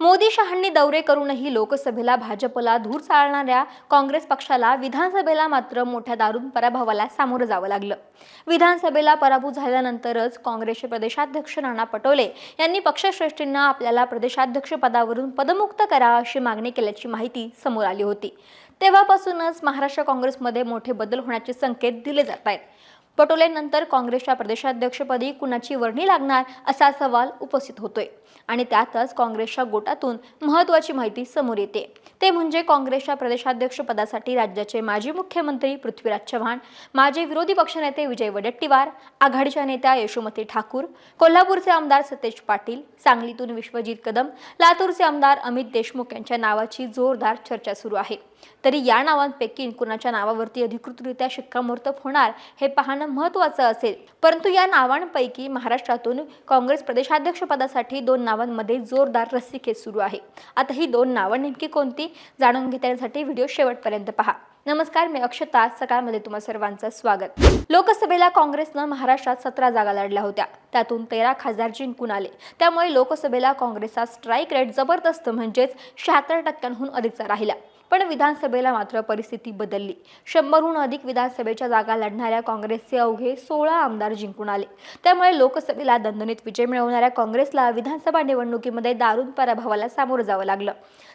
मोदी शहांनी दौरे करूनही लोकसभेला भाजपला धूर चालणाऱ्या काँग्रेस पक्षाला विधानसभेला मात्र मोठ्या दारुण पराभवाला सामोरं जावं लागलं. विधानसभेला पराभूत झाल्यानंतरच काँग्रेसचे प्रदेशाध्यक्ष नाना पटोले यांनी पक्षश्रेष्ठींना आपल्याला प्रदेशाध्यक्ष पदावरून पदमुक्त करा अशी मागणी केल्याची माहिती समोर आली होती. तेव्हापासूनच महाराष्ट्र काँग्रेसमध्ये मोठे बदल होण्याचे संकेत दिले जात आहेत. पटोलेंनंतर काँग्रेसच्या प्रदेशाध्यक्षपदी कुणाची वर्णी लागणार असा सवाल उपस्थित होतोय. आणि त्यातच काँग्रेसच्या गोटातून महत्त्वाची माहिती समोर येते. ते म्हणजे काँग्रेसच्या प्रदेशाध्यक्ष पदासाठी राज्याचे माजी मुख्यमंत्री पृथ्वीराज चव्हाण माजी विरोधी पक्षनेते विजय वडेट्टीवार आघाडीच्या नेत्या यशोमती ठाकूर कोल्हापूरचे आमदार सतेज पाटील सांगलीतून विश्वजित कदम लातूरचे आमदार अमित देशमुख यांच्या नावाची जोरदार चर्चा सुरू आहे. तरी या नावांपैकी कुणाच्या नावावरती अधिकृतरित्या शिक्कामोर्तब होणार हे पाहणं महत्त्वाचं असेल. परंतु या नावांपैकी महाराष्ट्रातून काँग्रेस प्रदेशाध्यक्षपदासाठी दोन नावांमध्ये जोरदार रस्सीखेच सुरू आहे. आता ही दोन नावं नेमकी कोणती? जाणून घेण्यासाठी व्हिडिओ शेवटपर्यंत पहा. नमस्कार मी अक्षता. सकाळमध्ये तुम्हा सर्वांचं स्वागत. लोकसभेला काँग्रेसनं महाराष्ट्रात सतरा जागा लढल्या होत्या. त्यातून तेरा खासदार जिंकून आले. त्यामुळे लोकसभेला काँग्रेसचा स्ट्राईक रेट जबरदस्त म्हणजेच शहात्तर टक्क्यांहून अधिकचा राहिला. पण विधानसभेला मात्र परिस्थिती बदलली. शंभरहून अधिक विधानसभेच्या जागा लढणाऱ्या काँग्रेसचे अवघे सोळा आमदार जिंकून आले. त्यामुळे लोकसभेला दणदणीत विजय मिळवणाऱ्या काँग्रेसला विधानसभा निवडणुकीमध्ये दारुण पराभवाला सामोरं जावं लागलं.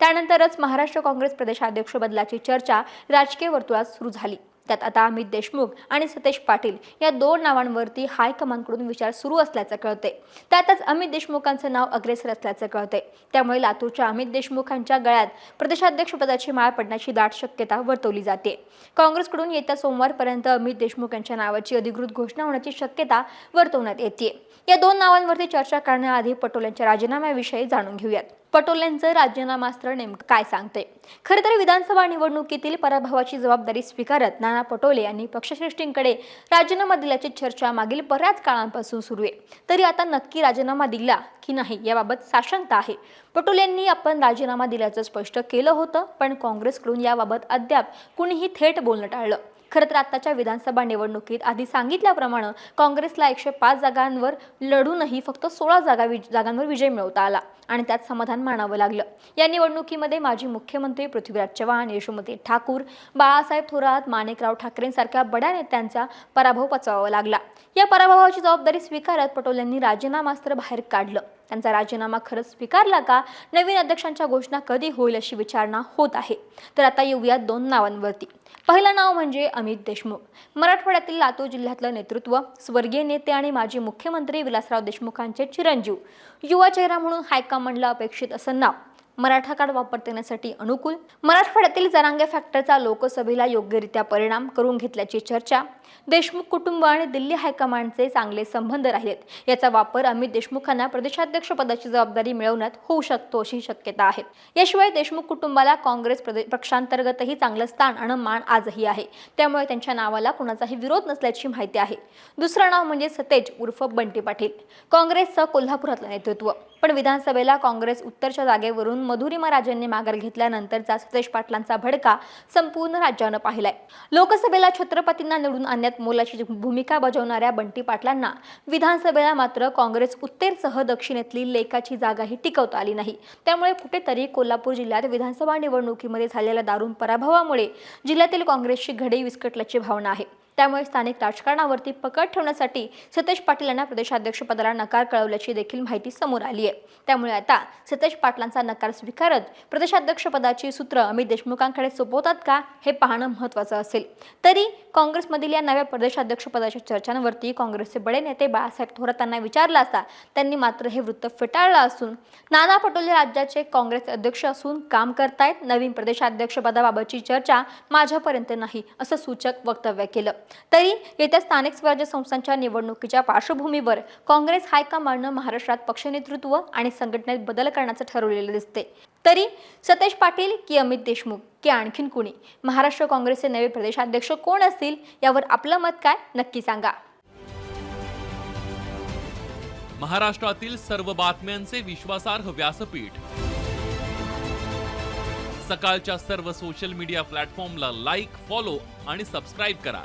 त्यानंतरच महाराष्ट्र काँग्रेस प्रदेशाध्यक्ष बदलाची चर्चा राजकीय वर्तुळात सुरू झाली. त्यात आता अमित देशमुख आणि सतेज पाटील या दोन नावांवरती हायकमांडकडून विचार सुरू असल्याचं कळतंय. त्यातच अमित देशमुखांचं नाव अग्रेसर असल्याचं कळतंय. त्यामुळे लातूरच्या अमित देशमुखांच्या गळ्यात प्रदेशाध्यक्षपदाची माळ पडण्याची दाट शक्यता वर्तवली जाते. काँग्रेसकडून येत्या सोमवारपर्यंत अमित देशमुख यांच्या नावाची अधिकृत घोषणा होण्याची शक्यता वर्तवण्यात येते. या दोन नावांवरती चर्चा करण्याआधी पटोल यांच्या राजीनाम्याविषयी जाणून घेऊयात. पटोलेंचं राजीनामास्त्र नेमकं काय सांगते? खरं तर विधानसभा निवडणुकीतील पराभवाची जबाबदारी स्वीकारत नाना पटोले यांनी पक्षश्रेष्ठींकडे राजीनामा दिल्याची चर्चा मागील बऱ्याच काळांपासून सुरू आहे. तरी आता नक्की राजीनामा दिला की नाही याबाबत साशंकता आहे. पटोलेंनी आपण राजीनामा दिल्याचं स्पष्ट केलं होतं पण काँग्रेसकडून याबाबत अद्याप कुणीही थेट बोलणं टाळलं. खरं तर आत्ताच्या विधानसभा निवडणुकीत आधी सांगितल्याप्रमाणे काँग्रेसला एकशे पाच जागांवर लढूनही फक्त सोळा जागा वि जागांवर विजय मिळवता आला आणि त्यात समाधान मानावं लागलं. या निवडणुकीमध्ये माजी मुख्यमंत्री पृथ्वीराज चव्हाण यशोमती ठाकूर बाळासाहेब थोरात माणिकराव ठाकरेंसारख्या बड्या नेत्यांचा पराभव पचवावा लागला. या पराभवाची जबाबदारी स्वीकारत पटोल यांनी राजीनामास्त्र बाहेर काढलं. त्यांचा राजीनामा खरंच स्वीकारला का? नवीन अध्यक्षांच्या घोषणा कधी होईल अशी विचारणा होत आहे. तर आता येऊया दोन नावांवरती. पहिलं नाव म्हणजे अमित देशमुख. मराठवाड्यातील लातूर जिल्ह्यातलं नेतृत्व स्वर्गीय नेते आणि माजी मुख्यमंत्री विलासराव देशमुखांचे चिरंजीव. युवा चेहरा म्हणून हायकमांडला अपेक्षित असं नाव. मराठा कार्ड वापर देण्यासाठी अनुकूल. मराठवाड्यातील जरांगे फॅक्टरचा लोकसभेला योग्यरित्या परिणाम करून घेतल्याची चर्चा. देशमुख कुटुंब आणि दिल्ली हायकमांडचे चांगले संबंध राहिलेत. याचा वापर अमित देशमुखांना प्रदेशाध्यक्ष पदाची जबाबदारी मिळवण्यात होऊ शकतो अशी शक्यता आहे. याशिवाय देशमुख कुटुंबाला काँग्रेस पक्षांतर्गतही चांगलं स्थान आणि मान आजही आहे. त्यामुळे त्यांच्या नावाला कुणाचाही विरोध नसल्याची माहिती आहे. दुसरं नाव म्हणजे सतेज उर्फ बंटी पाटील. काँग्रेसचं कोल्हापुरातलं नेतृत्व. पण विधानसभेला काँग्रेस उत्तरच्या जागेवरून मधुरिमा राजांनी माघार घेतल्यानंतरचा सतेज पाटलांचा भडका संपूर्ण राज्यानं पाहिलाय. लोकसभेला छत्रपतींना निवडून आणण्यात मोलाची भूमिका बजावणाऱ्या बंटी पाटलांना विधानसभेला मात्र काँग्रेस उत्तरसह दक्षिणेतली लेखाची जागाही टिकवता आली नाही. त्यामुळे कुठेतरी कोल्हापूर जिल्ह्यात विधानसभा निवडणुकीमध्ये झालेल्या दारुण पराभवामुळे जिल्ह्यातील काँग्रेसची घडी विस्कटल्याची भावना आहे. त्यामुळे स्थानिक राजकारणावरती पकड ठेवण्यासाठी सतेज पाटील यांना प्रदेशाध्यक्षपदाला नकार कळवल्याची देखील माहिती समोर आली आहे. त्यामुळे आता सतेज पाटलांचा नकार स्वीकारत प्रदेशाध्यक्षपदाची सूत्र अमित देशमुखांकडे सोपवतात का हे पाहणं महत्त्वाचं असेल. तरी काँग्रेसमधील या नव्या प्रदेशाध्यक्षपदाच्या चर्चांवरती काँग्रेसचे बडे नेते बाळासाहेब थोरात यांना विचारला असता त्यांनी मात्र हे वृत्त फेटाळलं असून नाना पटोले राज्याचे काँग्रेस अध्यक्ष असून काम करतायत. नवीन प्रदेशाध्यक्षपदाबाबतची चर्चा माझ्यापर्यंत नाही असं सूचक वक्तव्य केलं. तरी येत्या स्थानिक स्वराज्य संस्थांच्या निवडणुकीच्या पार्श्वभूमीवर काँग्रेस हायकमांडनं महाराष्ट्रात पक्षनेतृत्व आणि संघटनेत बदल करण्याचं ठरवलेलं दिसते तरी सतेज पाटील की अमित देशमुख की आणखीन कुणी? महाराष्ट्र काँग्रेसचे नवे प्रदेशाध्यक्ष कोण असतील? यावर आपलं मत काय? नक्की सांगा. महाराष्ट्रातील सर्व बातम्यांचे विश्वासार्ह व्यासपीठ. सकाळच्या सर्व सोशल मीडिया प्लॅटफॉर्मला लाईक फॉलो आणि सबस्क्राईब करा.